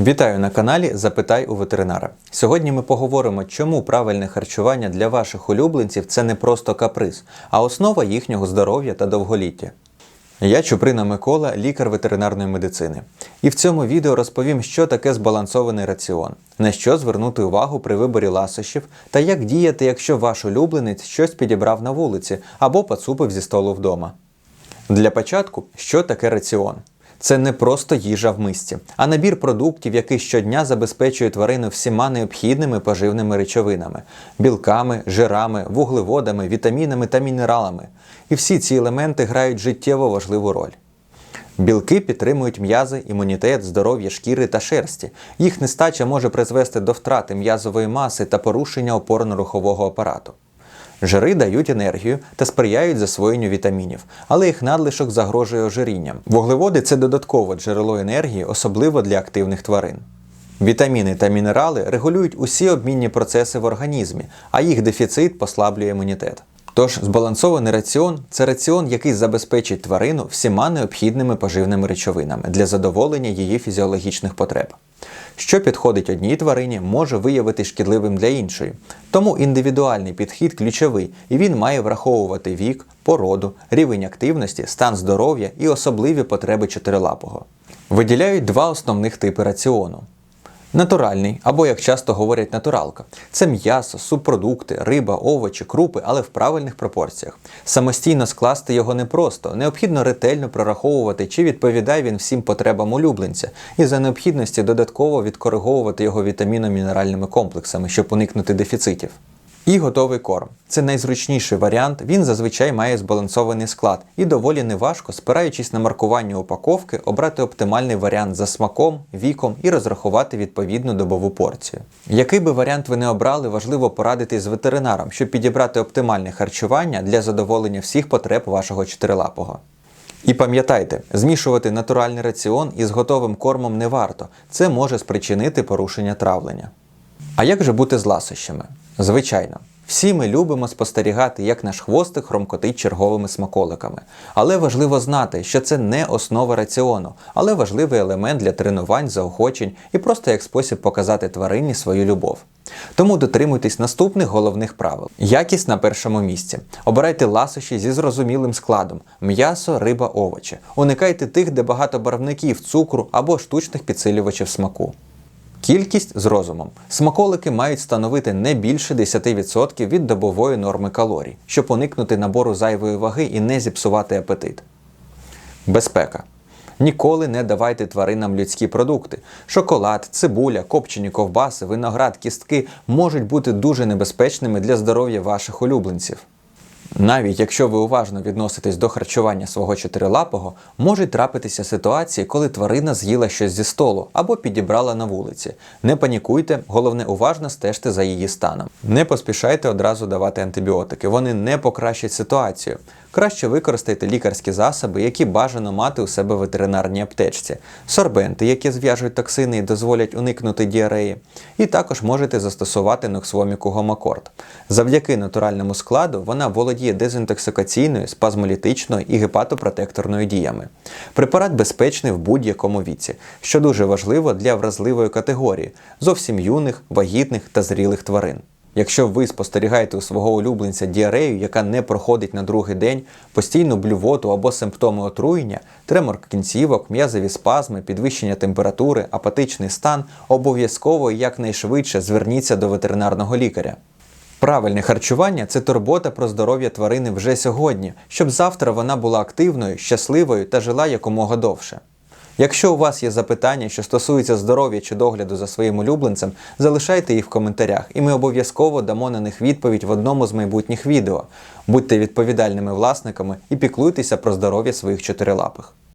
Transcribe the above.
Вітаю на каналі Запитай у ветеринара. Сьогодні ми поговоримо, чому правильне харчування для ваших улюбленців це не просто каприз, а основа їхнього здоров'я та довголіття. Я Чуприна Микола, лікар ветеринарної медицини. І в цьому відео розповім, що таке збалансований раціон, на що звернути увагу при виборі ласощів та як діяти, якщо ваш улюбленець щось підібрав на вулиці або поцупив зі столу вдома. Для початку, що таке раціон? Це не просто їжа в мисці, а набір продуктів, який щодня забезпечує тварину всіма необхідними поживними речовинами білками, жирами, вуглеводами, вітамінами та мінералами. І всі ці елементи грають життєво важливу роль. Білки підтримують м'язи, імунітет, здоров'я шкіри та шерсті. Їх нестача може призвести до втрати м'язової маси та порушення опорно-рухового апарату. Жири дають енергію та сприяють засвоєнню вітамінів, але їх надлишок загрожує ожирінням. Вуглеводи це додаткове джерело енергії, особливо для активних тварин. Вітаміни та мінерали регулюють усі обмінні процеси в організмі, а їх дефіцит послаблює імунітет. Тож збалансований раціон це раціон, який забезпечить тварину всіма необхідними поживними речовинами для задоволення її фізіологічних потреб. Що підходить одній тварині, може виявити шкідливим для іншої. Тому індивідуальний підхід ключовий, і він має враховувати вік, породу, рівень активності, стан здоров'я і особливі потреби чотирилапого. Виділяють два основних типи раціону. Натуральний, або, як часто говорять, натуралка. Це м'ясо, субпродукти, риба, овочі, крупи, але в правильних пропорціях. Самостійно скласти його непросто, необхідно ретельно прораховувати, чи відповідає він всім потребам улюбленця, і за необхідності додатково відкориговувати його вітаміно-мінеральними комплексами, щоб уникнути дефіцитів. І готовий корм. Це найзручніший варіант, він зазвичай має збалансований склад і доволі неважко, спираючись на маркування упаковки, обрати оптимальний варіант за смаком, віком і розрахувати відповідну добову порцію. Який би варіант ви не обрали, важливо порадитись з ветеринаром, щоб підібрати оптимальне харчування для задоволення всіх потреб вашого чотирилапого. І пам'ятайте, змішувати натуральний раціон із готовим кормом не варто, це може спричинити порушення травлення. А як же бути з ласощами? Звичайно, всі ми любимо спостерігати, як наш хвостик хромкотить черговими смаколиками. Але важливо знати, що це не основа раціону, але важливий елемент для тренувань, заохочень і просто як спосіб показати тварині свою любов. Тому дотримуйтесь наступних головних правил. Якість на першому місці. Обирайте ласощі зі зрозумілим складом: м'ясо, риба, овочі. Уникайте тих, де багато барвників, цукру або штучних підсилювачів смаку. Кількість з розумом. Смаколики мають становити не більше 10% від добової норми калорій, щоб уникнути набору зайвої ваги і не зіпсувати апетит. Безпека. Ніколи не давайте тваринам людські продукти. Шоколад, цибуля, копчені ковбаси, виноград, кістки можуть бути дуже небезпечними для здоров'я ваших улюбленців. Навіть якщо ви уважно відноситесь до харчування свого чотирилапого, можуть трапитися ситуації, коли тварина з'їла щось зі столу або підібрала на вулиці. Не панікуйте, головне уважно стежте за її станом. Не поспішайте одразу давати антибіотики, вони не покращать ситуацію. Краще використайте лікарські засоби, які бажано мати у себе в ветеринарній аптечці, сорбенти, які зв'яжуть токсини і дозволять уникнути діареї. І також можете застосувати ноксвоміку гомокорд. Завдяки натуральному складу вона володіє дезінтоксикаційною, спазмолітичною і гепатопротекторною діями. Препарат безпечний в будь-якому віці, що дуже важливо для вразливої категорії зовсім юних, вагітних та зрілих тварин. Якщо ви спостерігаєте у свого улюбленця діарею, яка не проходить на другий день, постійну блювоту або симптоми отруєння, тремор кінцівок, м'язові спазми, підвищення температури, апатичний стан, обов'язково якнайшвидше зверніться до ветеринарного лікаря. Правильне харчування це турбота про здоров'я тварини вже сьогодні, щоб завтра вона була активною, щасливою та жила якомога довше. Якщо у вас є запитання, що стосуються здоров'я чи догляду за своїм улюбленцем, залишайте їх в коментарях, і ми обов'язково дамо на них відповідь в одному з майбутніх відео. Будьте відповідальними власниками і піклуйтеся про здоров'я своїх чотирилапих.